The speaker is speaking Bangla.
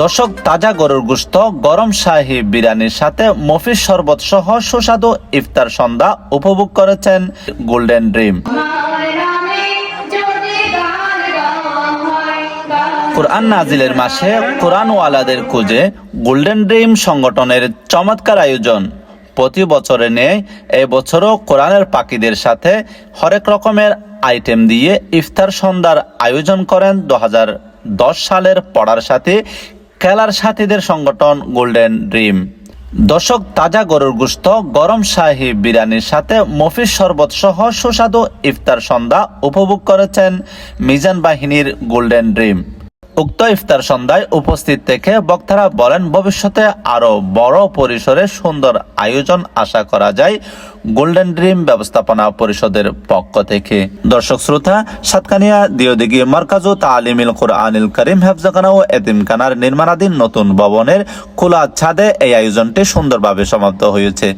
দর্শক, তাজা গরুর গুস্ত গরম শাহী বিরিয়ানির সাথে মফিজ শরবত সহ সুস্বাদু ইফতার সন্ধ্যা উপভোগ করেছেন গোল্ডেন ড্রিম কোরআন নাজিলের মাসে কোরআনওয়ালাদের খুঁজে গোল্ডেন ড্রিম সংগঠনের চমৎকার আয়োজন। প্রতি বছরে নেই এবছরও কোরআনের পাখিদের সাথে হরেক রকমের আইটেম দিয়ে ইফতার সন্ধ্যার আয়োজন করেন দু সালের পড়ার সাথে খেলার সাথীদের সংগঠন গোল্ডেন ড্রিম। দর্শক তাজা গরুর গুস্ত, গরম শাহি বিরিয়ানির সাথে মফিস শরবত সহ সুস্বাদু ইফতার সন্ধ্যা উপভোগ করেছেন মিজান বাহিনীর গোল্ডেন ড্রিম। উক্ত ইফতার সন্ধ্যায় উপস্থিত থেকে বক্তারা বলেন, ভবিষ্যতে আরও বড় পরিসরে সুন্দর আয়োজন আশা করা যায় গোল্ডেন ড্রিম ব্যবস্থাপনা পরিষদের পক্ষ থেকে। দর্শক শ্রোতা, সাতকানিয়া দিওদিগি মার্কাজু তালিমিল কোরআনিল করিম হেফজাখানা ও এতিমখানার নির্মাণাধীন নতুন ভবনের খোলা ছাদে এই আয়োজনটি সুন্দরভাবে সমাপ্ত হয়েছে।